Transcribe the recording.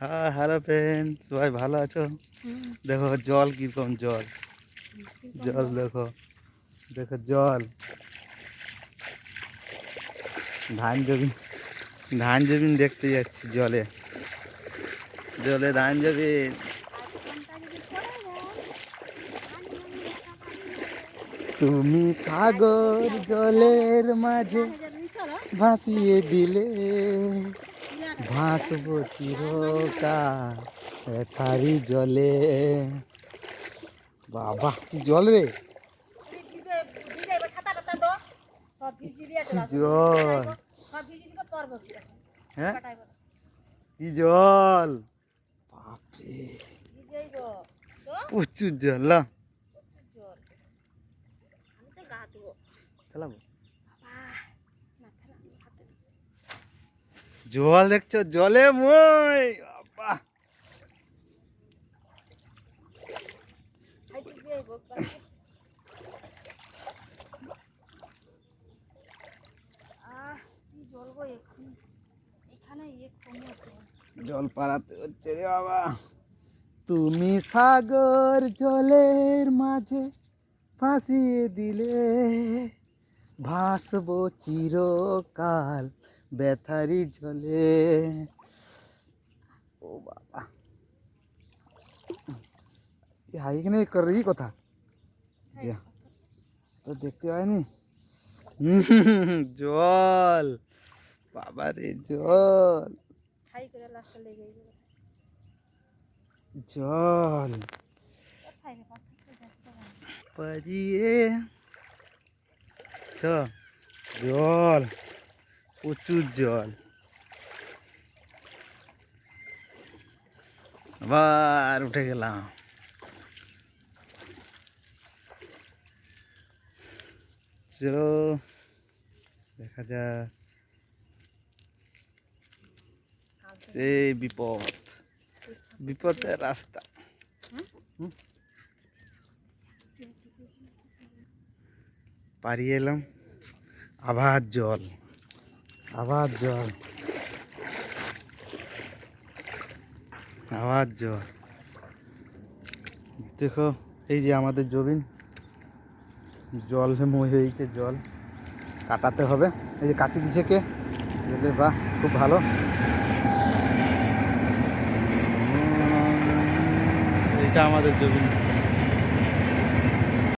হ্যাঁ hello friend সবাই ভালো আছো? দেখো জল কীরকম জল। জল দেখো দেখো জল। ধান জমিন ধান জমিন দেখতে যাচ্ছি জলে। জলে ধান জমিন তুমি সাগর জলের মাঝে ভাসিয়ে দিলে। ভাসবো চিরকাল থারি জলে। বাবা কি জল রে? জল? হ্যাঁ? কি জল? বাপরে। প্রচুর জল না? চালাবো? জল দেখছ? জলে মই! বাবা! জল পাড়াতে হচ্ছে রে বাবা। তুমি সাগর জলের মাঝে ফাঁসিয়ে দিলে ভাসবো চিরকাল। ব্যথারি জলে ও বাবা হাই এখানে কর ই কথা যা তো দেখতে হয়নি হুম, জল বাবা রে জল জল পারিয়ে চ জল প্রচুর জল। আবার উঠে গেলাম। চলো, দেখা যাক। সেই বিপদ। বিপদের রাস্তা। পাড়িয়ে এলাম। আবার জল। আবার জল আবার জল দেখো, এই যে আমাদের জমিন জল মই হয়েছে জল কাটাতে হবে। এই যে কাটি দিছে কে? বলে বাহ, খুব ভালো। এটা আমাদের জমিন